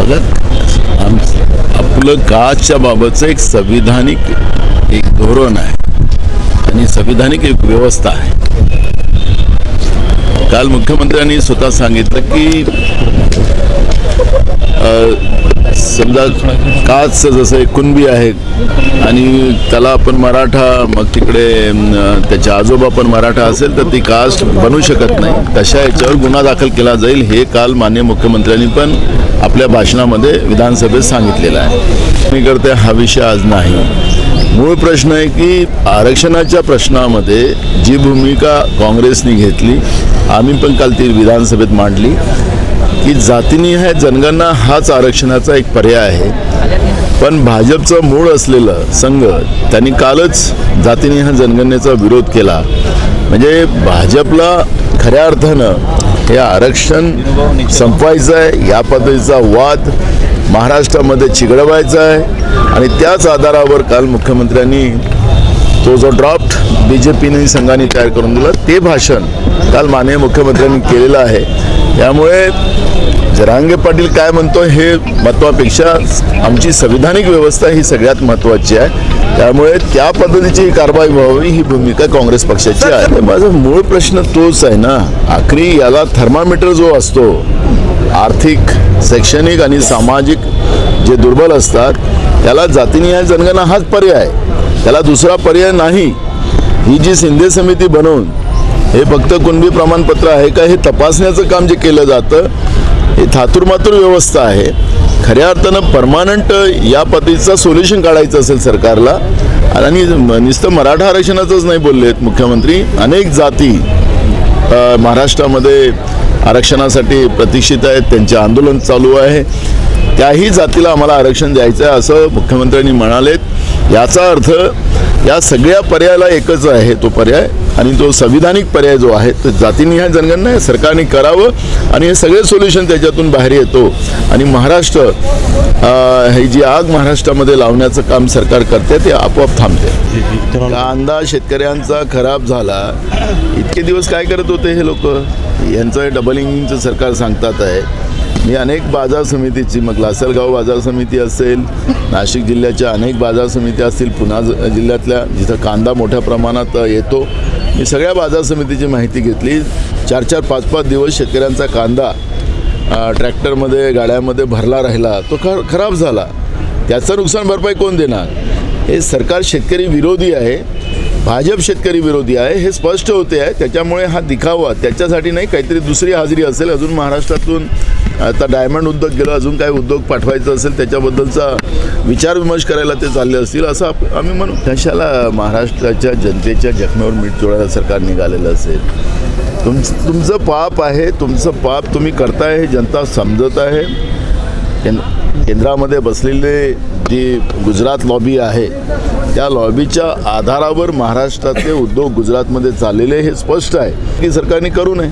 बघा आम आपलं काच्या बाबतचं एक संविधानिक एक धोरण आहे. आणि संविधानिक एक व्यवस्था आहे. काल मुख्यमंत्र्यांनी स्वतः सांगितलं की समजा काच जसं एक कुणबी आहे आणि त्याला आपण मराठा मग तिकडे त्याच्या त्याचे आजोबा पण मराठा असेल तर ती कास्ट बनू शकत नाही. तशा याच्यावर गुन्हा दाखल केला जाईल हे काल मान्य मुख्यमंत्र्यांनी पण आपल्या भाषणामध्ये विधानसभेत सांगितलेलं आहे. मी करते हा विषय आज नाही. मूळ प्रश्न आहे की आरक्षणाच्या प्रश्नामध्ये जी भूमिका काँग्रेसने घेतली आम्ही पण काल ती विधानसभेत मांडली. की जातीनिहाय जनगणना हाच आरक्षणाचा एक पर्याय आहे. पण भाजपचं मूळ असलेलं संघ त्यांनी कालच जातीनिहाय जनगणनेचा विरोध केला. म्हणजे भाजपला खऱ्या अर्थानं हे आरक्षण संपवायचं आहे या पद्धतीचा वाद महाराष्ट्रामध्ये चिघळवायचा आहे आणि त्याच आधारावर काल मुख्यमंत्र्यांनी तो जो ड्राफ्ट बी जे पीने संघाने तयार करून दिला ते भाषण काल माननीय मुख्यमंत्र्यांनी केलेलं आहे. त्यामुळे जरांगे पाटील काय म्हणतो हे महत्वापेक्षा आमची संविधानिक व्यवस्था ही सगळ्यात महत्त्वाची आहे. त्यामुळे त्या पद्धतीची कारवाई व्हावी ही भूमिका काँग्रेस पक्षाची आहे. माझा मूळ प्रश्न तोच आहे ना. आखरी याला थर्मामीटर जो असतो आर्थिक शैक्षणिक आणि सामाजिक जे दुर्बल असतात त्याला जातीनिहाय जनगणना हाच पर्याय त्याला दुसरा पर्याय नाही. ही जी शिंदे समिती बनवून हे फक्त कुणबी प्रमाणपत्र आहे का हे तपासण्याचं काम जे केलं जातं हे थातुरमातुर व्यवस्था आहे. खऱ्या अर्थानं परमानंट या पद्धतीचं सोल्युशन काढायचं असेल सरकारला आणि नुसतं मराठा आरक्षणाचंच नाही बोललेत मुख्यमंत्री अनेक जाती महाराष्ट्रामध्ये आरक्षणासाठी प्रतीक्षित आहेत त्यांचे आंदोलन चालू आहे. त्याही जातीला आम्हाला आरक्षण द्यायचं आहे असं मुख्यमंत्र्यांनी म्हणालेत. याचा अर्थ या सगळ्या पर्यायाला एकच आहे तो पर्याय आणि तो संविधानिक पर्याय जो आहे तो जातीनिहाय जनगणना आहे सरकारने करावं आणि हे सगळे सोल्युशन त्याच्यातून बाहेर येतो. आणि महाराष्ट्र हे जी आग महाराष्ट्रामध्ये लावण्याचं काम सरकार करते ते आपोआप थांबते. कांदा शेतकऱ्यांचा खराब झाला इतके दिवस काय करत होते हे लोक? यांचं डबल इंजिनचं सरकार सांगतात आहे. मी अनेक बाजार समितीची मग लासलगाव बाजार समिती असेल नाशिक जिल्ह्याच्या अनेक बाजार समित्या असतील पुन्हा ज- जिल्ह्यातल्या जिथं कांदा मोठ्या प्रमाणात येतो मी सगळ्या बाजार समितीची माहिती घेतली. चार चार पाच पाच दिवस शेतकऱ्यांचा कांदा ट्रॅक्टरमध्ये गाड्यामध्ये भरला राहिला तो ख खराब झाला. त्याचं नुकसान भरपाई कोण देणार? हे सरकार शेतकरी विरोधी आहे. भाजप शेतकरी विरोधी आहे हे स्पष्ट होते आहे. त्याच्यामुळे हा दिखावा त्याच्यासाठी नाही काहीतरी दुसरी हाजरी असेल. अजून महाराष्ट्रातून आता डायमंड उद्योग गेलं अजून काही उद्योग पाठवायचं असेल त्याच्याबद्दलचा विचारविमर्श करायला ते चालले असतील असं आप- आम्ही म्हणू. कशाला महाराष्ट्राच्या जनतेच्या जखमेवर मीठ जोडायला सरकार निघालेलं असेल? तुम तुमचं पाप आहे तुमचं पाप तुम्ही करताय हे जनता समजत आहे. केंद्रामध्ये बसलेले जी गुजरात लॉबी आहे त्या लॉबीच्या आधारावर महाराष्ट्रातले उद्योग गुजरातमध्ये चाललेले हे स्पष्ट आहे की सरकारने करू नये.